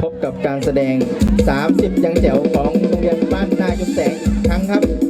พบกับการแสดง 30 ยังแจ๋วของโรงเรียนบ้านนาจุดแสงครั้งครับ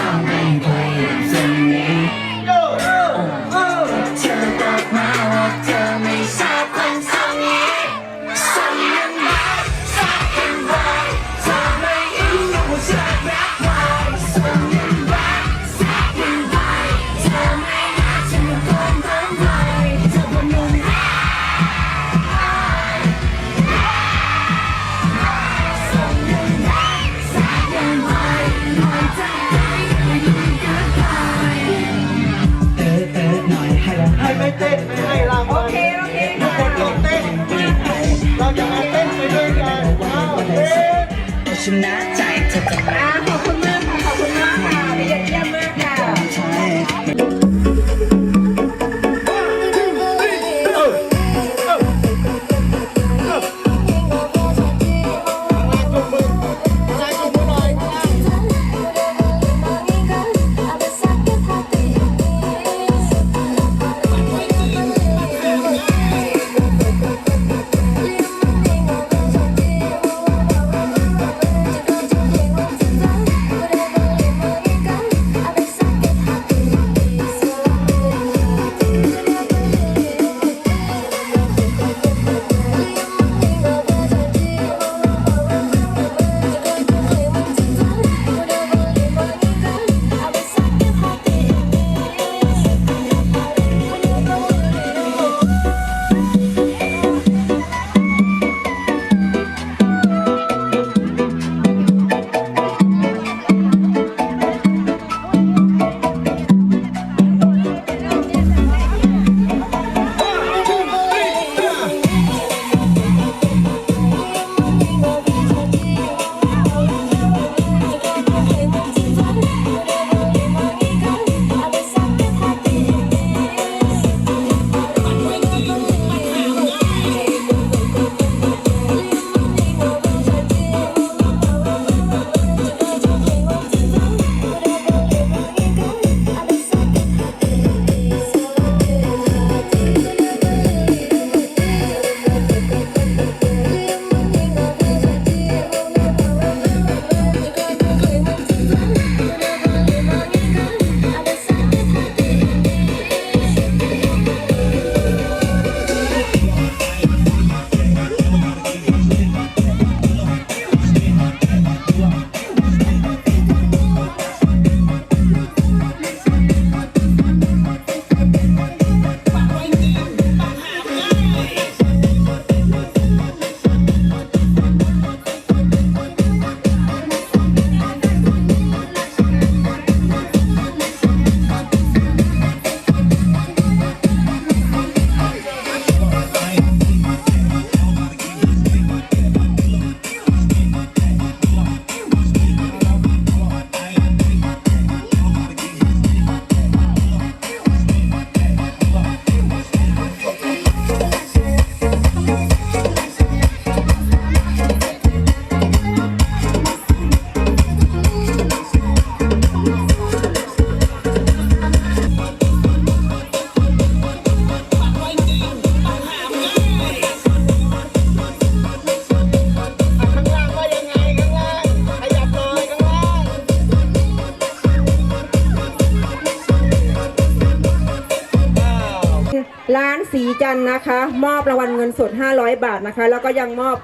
จันทร์นะคะ มอบรางวัลเงินสด 500 บาทนะคะ แล้วก็ยังมอบ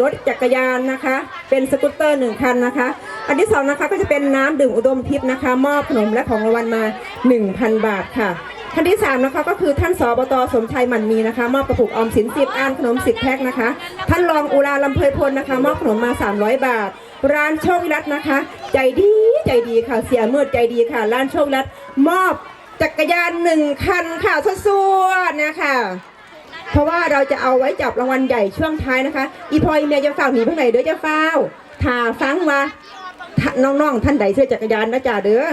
รถจักรยานนะคะ เป็นสกูตเตอร์หนึ่งคันนะคะ อันที่สองนะคะก็จะเป็นน้ำดื่มอุดมทิพย์นะคะ มอบขนมและของรางวัลมา 1,000 บาทค่ะท่านที่3นะคะก็คือท่านสบตสมชัยหมันมีนะคะ มอบกระปุกออมสิน10อันขนม10แพ็คนะคะ ท่านรองอุราลำเพยพลนะคะ มอบขนมมา 300 บาท ร้านโชควิรัตนะคะ ใจดีใจดีค่ะเสียเมืดใจดีค่ะ ร้านโชควิรัตมอบ จักรยานหนึ่งคันค่ะสวดๆนะคะเพราะว่าเราจะเอาไว้จับรางวัลใหญ่ช่วงท้ายนะคะ อีพอยเมียจะฝ้าหนีไปไหนเด้อจะฝ้าถ้าฟังมาถ้าน้องๆท่านใดซื้อจักรยานนะจ๊ะเด้อ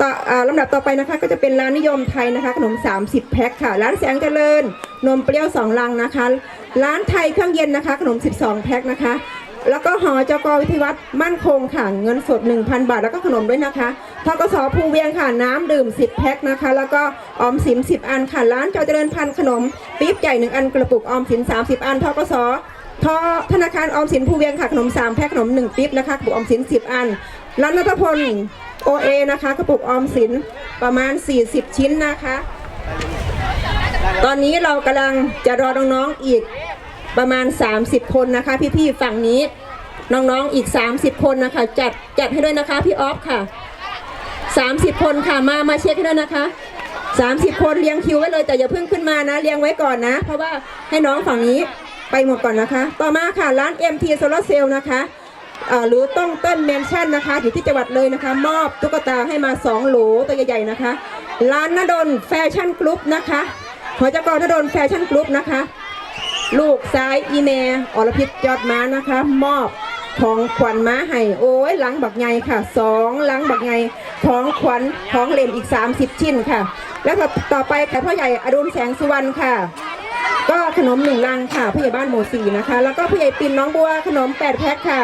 ต่ออ่าลำดับต่อไปนะคะก็จะเป็นร้านนิยมไทยนะคะ ขนม 30 แพ็คค่ะ ร้านแสงเจริญ นมเปรี้ยว 2 ลังนะคะ ร้านไทยเครื่องเย็นนะคะ ขนม 12 แพ็คนะคะ แล้วก็หอจกวิทยวัฒน์มั่นคงค่ะ เงินสด 1,000 บาท แล้วก็ขนมด้วยนะคะทกสภูเวียงค่ะ น้ำดื่ม 10 แพ็คนะคะ แล้วก็ออมสิน 10 อันค่ะ ร้านจอเจริญพันธ์ขนม ปี๊บใหญ่ 1 อัน กระปุกออมสิน 30 อันทกสทธนาคารออมสินภูเวียงค่ะ ขนม 3 แพ็คขนม 1 ปิ๊บนะคะ กระปุกออมสิน 10 อัน ร้านนัทพลโอเอนะคะ กระปุกออมสินประมาณ 40 ชิ้นนะคะ ตอนนี้เรากำลังจะรอน้องๆอีก ประมาณ 30 คนนะคะ พี่ๆฝั่งนี้ น้องๆอีก 30 คนนะคะ จัดจัดให้ด้วยนะคะพี่ออฟค่ะ 30 คนค่ะมามาเช็คให้ด้วยนะคะ 30 คนเรียงคิวไว้เลยแต่อย่าเพิ่งขึ้นมานะเรียงไว้ก่อนนะ เพราะว่าให้น้องฝั่งนี้ไปหมดก่อนนะคะ ต่อมาค่ะร้าน MT Solar Cell นะคะหรือต้องเต้นแมนชั่นนะคะอยู่ที่จังหวัดเลยนะคะ มอบตุ๊กตาให้มา 2 โหลตัวใหญ่ๆนะคะ ร้านนดลแฟชั่นกรุ๊ปนะคะหอจกรนดลแฟชั่นกรุ๊ปนะคะ ลูกซ้ายอีแมอรพิษยอดม้านะคะ มอบของขวัญม้าให้โอ้ยหลังบักไงค่ะสองหลังบักไงของขวัญของเล่นอีก 30 ชิ้นค่ะ แล้วต่อไปค่ะพ่อใหญ่อดุลแสงสุวรรณค่ะ ก็ขนมหนึ่งลังค่ะผู้ใหญ่บ้านหมู่สี่นะคะ แล้วก็ผู้ใหญ่ปิ่นน้องบัวขนม8แพ็คค่ะ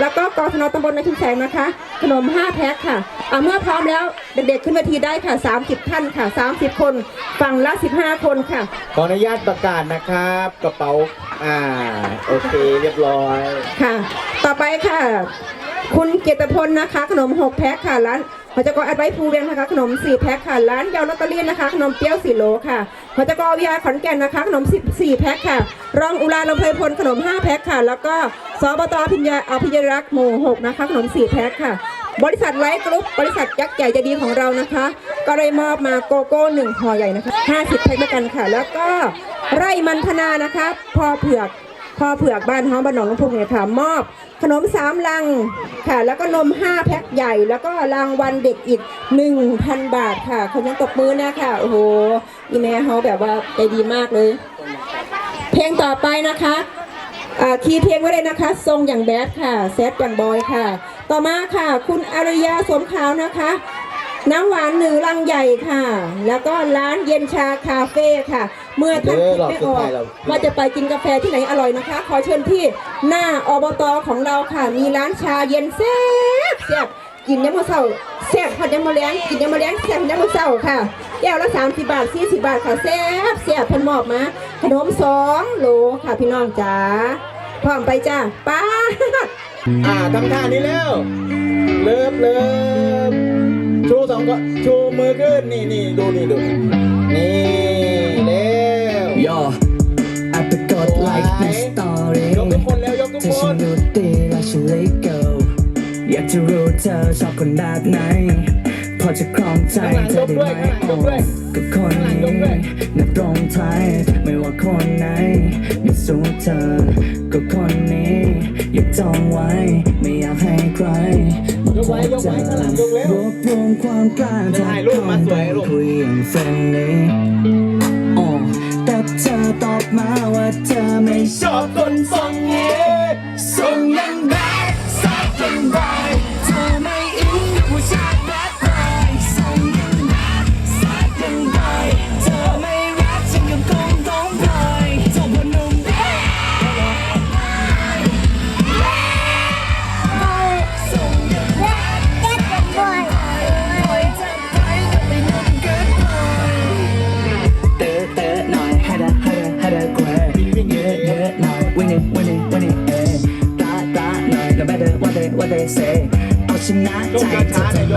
แล้วก็กอทนตำบลในชุมแสงนะคะ ขนม5แพ็คค่ะอะเมื่อพร้อมแล้วเด็กๆขึ้นเวทีได้ค่ะ 30 ท่านค่ะ 30 คนฝั่งละ 15 คนค่ะ ขออนุญาตประกาศนะครับ กระเป๋าอ่าโอเคเรียบร้อยค่ะ ต่อไปค่ะ คุณเกียรติพลนะคะ ขนม6แพ็คค่ะร้าน หอจกรแอดไว้ภูเวียงนะคะขนม4แพ็คค่ะร้านเยาวลอตเตอรี่นะคะขนมเปี้ยว4โลค่ะหอจกรวิยาขอนแก่นนะคะขนม14แพ็คค่ะ รองอุราลำเพยพลขนม5แพ็คค่ะ แล้วก็สบตพิญญาอภิญรักษ์หมู่6นะคะขนม4แพ็คค่ะบริษัทไลท์กรุ๊ปบริษัทยักษ์ใหญ่ใจดีของเรานะคะ ก็ได้มอบมาโกโก้หนึ่งห่อใหญ่นะคะ 50แพ็คด้วยกันค่ะ แล้วก็ไร่มันธนานะคะ พอเผือก พ่อเผือกบ้านฮ้องบ้านหนองลำพูเนี่ยค่ะมอบ ขนมสามลังค่ะ แล้วก็นม5แพ็คใหญ่ แล้วก็รางวัลเด็กอีก1,000บาทค่ะคนยังตบมือนะค่ะโอ้โหอีแม่เขาแบบว่าใจดีมากเลย เพลงต่อไปนะคะอ่าคีย์เพลงไว้เลยนะคะ ทรงอย่างแบดค่ะแซดอย่างบอยค่ะ ต่อมาค่ะ คุณอารยาสมขาวนะคะน้ำหวานหนึ่งลังใหญ่ค่ะ แล้วก็ร้านเย็นชาคาเฟ่ค่ะ เมื่อท่านคิดไม่ออกว่าจะไปกินกาแฟที่ไหนอร่อยนะคะ ขอเชิญที่หน้าอบตของเราค่ะ มีร้านชาเย็นแซ่บแซ่บกินยามมื้อเช้าแซ่บพอดยามมื้อแลงกินยามมื้อแลงแซ่บยามมื้อเช้าค่ะแก้วละ30 บาท 40 บาทค่ะแซ่บแซ่บเพิ่นมอบมาขนมสองโหลค่ะพี่น้องจ๋าพร้อมไปจ้าป้าดอ่าทำท่านี้แล้วเลิฟเลิฟชูสองก็ชูมือขึ้นนี่นี่ดูนี่ดูนี่ ดไลค์ในสตอรี่ยกทุกคนแล้วยกทุกถ้าคฉันนดูดีและฉันเลยเกิอยากจะรู้เธอชอบคนแบบไหน พอจะครองใจเธอได้ไหมโอ้ก็คนนี้นักตรงไทยไม่ว่าคนไหนไม่สู้เธอก็คนนี้อยากจองไว้ ไม่อยากให้ใครมายกไว้ยกไว้ข้างหลังยกแล้วรวบรวมความกล้าจะถ่ายรูปมาสวยลูกคุยอย่างเฟรนลี่อ๋อแต่เธอ ตอบมาว่าเธอไม่ชอบคนทรงนี้ เซเอาชนะใจเธอทำไม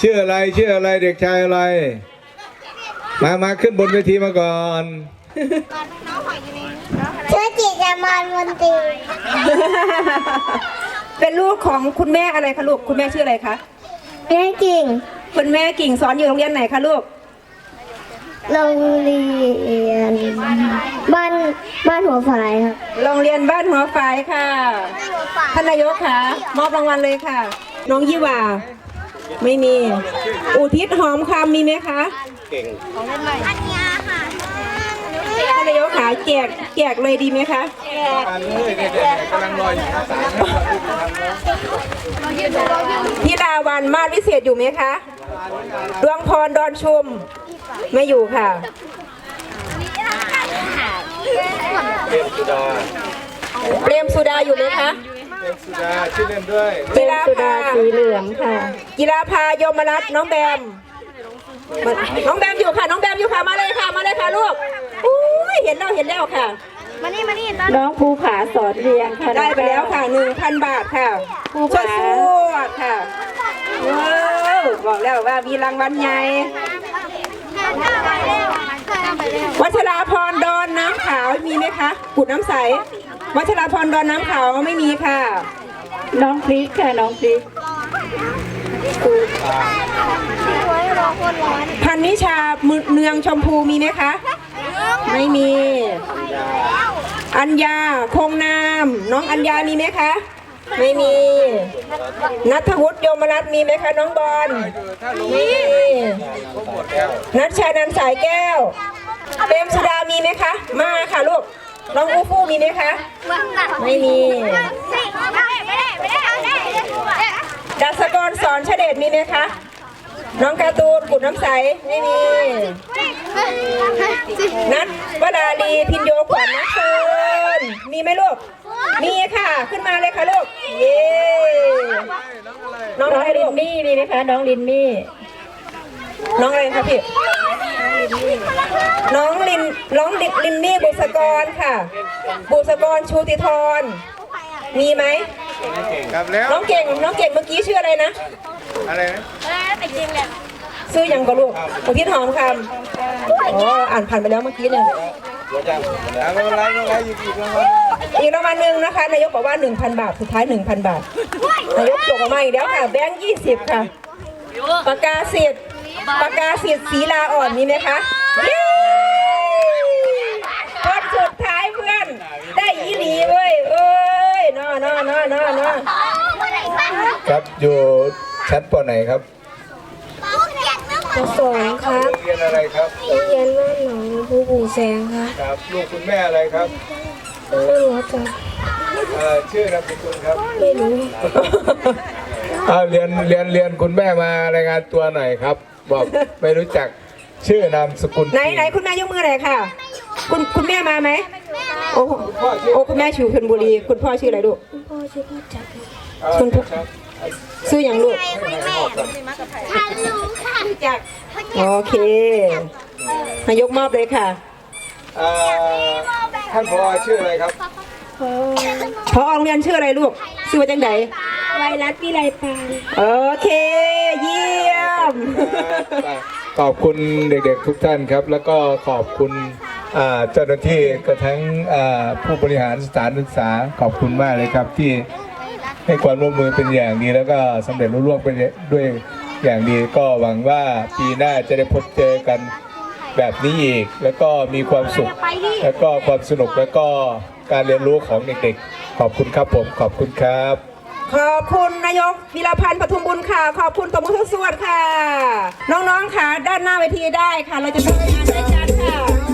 ชื่ออะไรชื่ออะไรเด็กชายอะไร มามาขึ้นบนเวทีมาก่อนชื่อจิตรมานมนตรีเป็นลูกของคุณแม่อะไรคะลูกคุณแม่ชื่ออะไรคะเรียนเก่งคุณแม่กิ่งสอนอยู่โรงเรียนไหนคะลูกโรงเรียน บ้านบ้านหัวฝายครับโรงเรียนบ้านหัวฝายค่ะท่านนายกค่ะมอบรางวัลเลยค่ะ น้องยี่หว่า ไม่มี อุทิศหอมคำมีไหมคะอันยาค่ะท่านนายกขาแจกแจกเลยดีไหมคะพี่ดาวันมาดวิเศษอยู่ไหมคะดวงพรดอนชุม ไม่อยู่ค่ะเปรมสุดาอยู่ไหมคะ สุดาชื่อเล่นด้วยกีฬาพาสีเหลืองค่ะ กีฬาพายมรัตน์น้องแบมมาน้องแบมอยู่ค่ะ น้องแบมอยู่ค่ะมาเลยค่ะ มาเลยค่ะลูกอุ้ยเห็นแล้วเห็นแล้วค่ะ มานี่มานี่ตอนน้องภูผาสอนเรียงค่ะได้ไปแล้วค่ะหนึ่งพันบาทค่ะผู้ช่วยสวดค่ะว้าวบอกแล้วว่ามีรางวัลใหญ่ไปแล้วไปแล้ววัชราพรดอนน้ำขาวมีไหมคะกุดน้ำใส วัชรพรดอนน้ำขาวไม่มีค่ะ น้องพริกค่ะน้องพริกพันนิชาเมืองชมพูมีไหมคะ ไม่มี อัญญาคงนามน้องอัญญามีไหมคะ ไม่มี นัทวุฒิโยมรัตน์มีไหมคะน้องบอลมีนัชชานันสายแก้วเปรมสุดามีไหมคะ มาค่ะลูก น้องอูฟูมีไหมคะ ไม่มีไม่ได้ไม่ได้ไม่ได้ไม่ได้ดัสกรสอนชเดชมีไหมคะ น้องการ์ตูนกุดน้ำใส ไม่มี นัทวดาลีพินโยขวัญนักเชิญมีไหมลูก มีค่ะ ขึ้นมาเลยค่ะลูก เย้น้องน้อะองไรลิลูนกมี่มีไหมคะ น้องลินมี่ น้องอะไรคะพี่ น้องลินน้องลินลินนี่บุษกรค่ะ บุษกรชูติธร มีไหมครับแล้วน้องเก่งน้องเก่งเมื่อกี้ชื่ออะไรนะอะไรนะชื่อยังก็ลูกอุทิศหอมคำอ๋ออ่านผ่านไปแล้วเมื่อกี้เนี่ยแล้วไม่เป็นไรไม่เป็นไรหยิบอีกรางวัลอีกรางวัลหนึ่งนะคะ นายกบอกว่า 1,000 บาท สุดท้าย 1,000 บาท นายกจบออกมาอีกแล้วค่ะ แบงค์20 ค่ะปากกาสิทธิ์ ปากกาสิทธิ์สีลาอ่อนมีไหมคะเย้คนสุดท้ายเพื่อน ได้อีหลีเว้ยเอ้ยนอนอนอนอนอครับอยู่ชั้นปไหนครับสองครับโรงเรียนอะไรครับโรงเรียนบ้านหนองภูบูแสงครับครับลูกคุณแม่อะไรครับไม่รู้จักเอ่อชื่อนามสกุลครับไม่รู้เอาเรียนเรียนเรียนคุณแม่มารายงานตัวหน่อยครับ บอกไม่รู้จักชื่อนามสกุลไหนไหนคุณแม่ยกมือหน่อยค่ะ คุณคุณแม่มาไหมโอ้โหโอ้คุณแม่ชื่อเพนบุรี คุณพ่อชื่ออะไรลูกพ่อชื่อพ่อจักรเอ่อคุณพ่อครับชื่ออย่างลูกฮัลโหลค่ะจักโอเคนายกมอบเลยค่ะเอ่อท่านพอชื่ออะไรครับพอโรงเรียนชื่ออะไรลูกชื่อว่าจังไดไวรัสวิไลปานโอเคเยี่ย ม ขอบคุณเด็กๆทุกท่านครับ แล้วก็ขอบคุณเจ้าหน้าที่กระทั้งผู้บริหารสถานศึกษาขอบคุณมากเลยครับที่ให้ความร่วมมือเป็นอย่างดี แล้วก็สำเร็จรุ่ร่วงไปด้วยอย่างดี ก็หวังว่าปีหน้าจะได้พบเจอกันแบบนี้อีก แล้วก็มีความสุข แล้วก็ความสนุกแล้วก็การเรียนรู้ของเด็กๆ ขอบคุณครับผม ขอบคุณครับ ขอบคุณนายกวิรพันธ์ปทุมบุญค่ะ ขอบคุณตบมือสวดค่ะ น้องๆค่ะ ด้านหน้าเวทีได้ค่ะ เราจะทำงานด้วยกันค่ะ